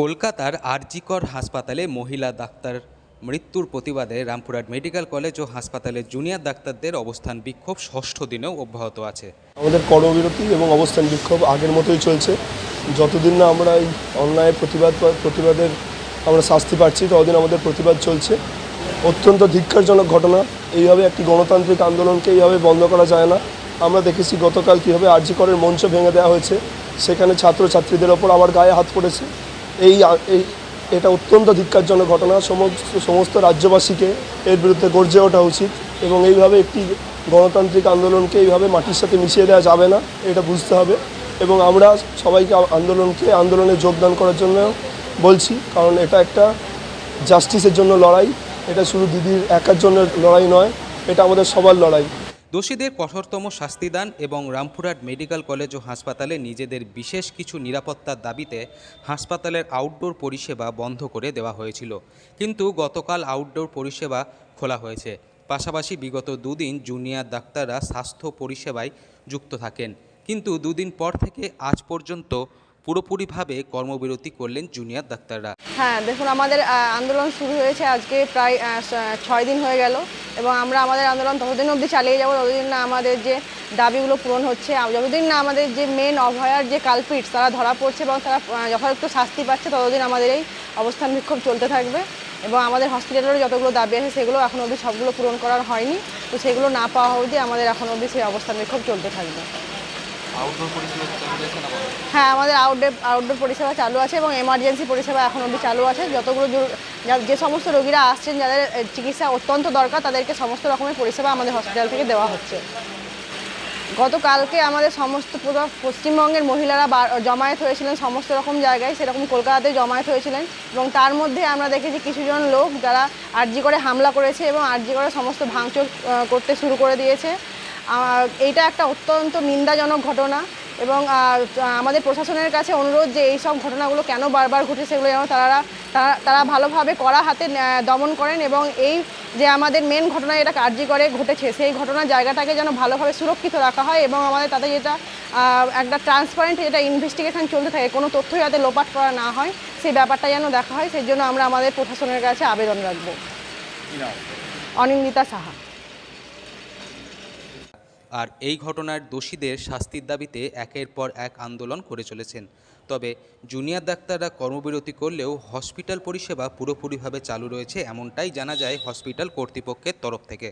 কলকাতার আরজিকর হাসপাতালে মহিলা ডাক্তার মৃত্যুর প্রতিবাদে রামপুরহাট মেডিকেল কলেজ ও হাসপাতালের জুনিয়র ডাক্তারদের অবস্থান বিক্ষোভ ষষ্ঠ দিনেও অব্যাহত আছে। আমাদের কর্মবিরতি এবং অবস্থান বিক্ষোভ আগের মতোই চলছে। যতদিন না আমরা এই অন্যায় প্রতিবাদ প্রতিবাদের আমরা শাস্তি পাচ্ছি, ততদিন আমাদের প্রতিবাদ চলছে। অত্যন্ত ধিক্কারজনক ঘটনা। এইভাবে একটি গণতান্ত্রিক আন্দোলনকে এইভাবে বন্ধ করা যায় না। আমরা দেখেছি গতকাল কীভাবে আরজিকরের মঞ্চ ভেঙে দেওয়া হয়েছে। সেখানে ছাত্রছাত্রীদের ওপর আবার গায়ে হাত পড়েছে। এই এটা অত্যন্ত ধিক্কারজনক ঘটনা। সমস্ত সমস্ত রাজ্যবাসীকে এর বিরুদ্ধে গর্জে ওঠা উচিত এবং এইভাবে একটি গণতান্ত্রিক আন্দোলনকে এইভাবে মাটির সাথে মিশিয়ে দেওয়া যাবে না, এটা বুঝতে হবে। এবং আমরা সবাইকে আন্দোলনকে, আন্দোলনে যোগদান করার জন্য বলছি, কারণ এটা একটা জাস্টিসের জন্য লড়াই। এটা শুধু দিদির একার জন্য লড়াই নয়, এটা আমাদের সবার লড়াই। দোষীদের কঠোরতম শাস্তিদান এবং রামপুরহাট মেডিকেল কলেজ ও হাসপাতালে নিজেদের বিশেষ কিছু নিরাপত্তার দাবিতে হাসপাতালের আউটডোর পরিষেবা বন্ধ করে দেওয়া হয়েছিল। কিন্তু গতকাল আউটডোর পরিষেবা খোলা হয়েছে। পাশাপাশি বিগত দুদিন জুনিয়র ডাক্তাররা স্বাস্থ্য পরিষেবায় যুক্ত থাকেন। কিন্তু দুদিন পর থেকে আজ পর্যন্ত পুরোপুরিভাবে কর্মবিরতি করলেন জুনিয়র ডাক্তাররা। হ্যাঁ দেখুন, আমাদের আন্দোলন শুরু হয়েছে আজকে প্রায় ছয় দিন হয়ে গেল। এবং আমরা আমাদের আন্দোলন ততদিন অবধি চালিয়ে যাব, ততদিন না আমাদের যে দাবিগুলো পূরণ হচ্ছে যতদিন না আমাদের যে মেন অভয়ার যে কালপিট তারা ধরা পড়ছে এবং তারা যথাযথ শাস্তি পাচ্ছে, ততদিন আমাদের এই অবস্থান বিক্ষোভ চলতে থাকবে এবং আমাদের হসপিটালেরও যতগুলো দাবি আছে সেগুলো এখন অবধি সবগুলো পূরণ করার হয়নি। তো সেগুলো না পাওয়া অবধি আমাদের এখন অবধি সেই অবস্থান বিক্ষোভ চলতে থাকবে। হ্যাঁ আমাদের আউটডোর আউটডোর পরিষেবা চালু আছে এবং এমার্জেন্সি পরিষেবা এখন অবধি চালু আছে। যতগুলো যে সমস্ত রোগীরা আসছেন, যাদের চিকিৎসা অত্যন্ত দরকার, তাদেরকে সমস্ত রকমের পরিষেবা আমাদের হসপিটাল থেকে দেওয়া হচ্ছে। গতকালকে আমাদের সমস্ত পশ্চিমবঙ্গের মহিলারা জমায়েত হয়েছিলেন সমস্ত রকম জায়গায়, সেরকম কলকাতাতে জমায়েত হয়েছিলেন এবং তার মধ্যে আমরা দেখেছি কিছুজন লোক যারা আরজি করে হামলা করেছে এবং আরজি করে সমস্ত ভাঙচুর করতে শুরু করে দিয়েছে। এইটা একটা অত্যন্ত নিন্দাজনক ঘটনা এবং আমাদের প্রশাসনের কাছে অনুরোধ যে এই সব ঘটনাগুলো কেন বারবার ঘটে সেগুলো যেন তারা তারা তারা ভালোভাবে কড়া হাতে দমন করেন এবং এই যে আমাদের মেন ঘটনা এটা কার্যকরে ঘটেছে সেই ঘটনার জায়গাটাকে যেন ভালোভাবে সুরক্ষিত রাখা হয় এবং আমাদের তাতে যেটা একটা ট্রান্সপারেন্ট যেটা ইনভেস্টিগেশন চলতে থাকে কোনো তথ্য যাতে লোপাট করা না হয় সেই ব্যাপারটা যেন দেখা হয় সেই জন্য আমরা আমাদের প্রশাসনের কাছে আবেদন রাখব। অনিন্দিতা সাহা। আর এই ঘটনার দোষীদের শাস্তির দাবিতে একের পর এক আন্দোলন করে চলেছেন। তবে জুনিয়র ডাক্তাররা কর্মবিরতি করলেও হসপিটাল পরিষেবা পুরোপুরিভাবে চালু রয়েছে এমনটাই জানা যায় হসপিটাল কর্তৃপক্ষের তরফ থেকে।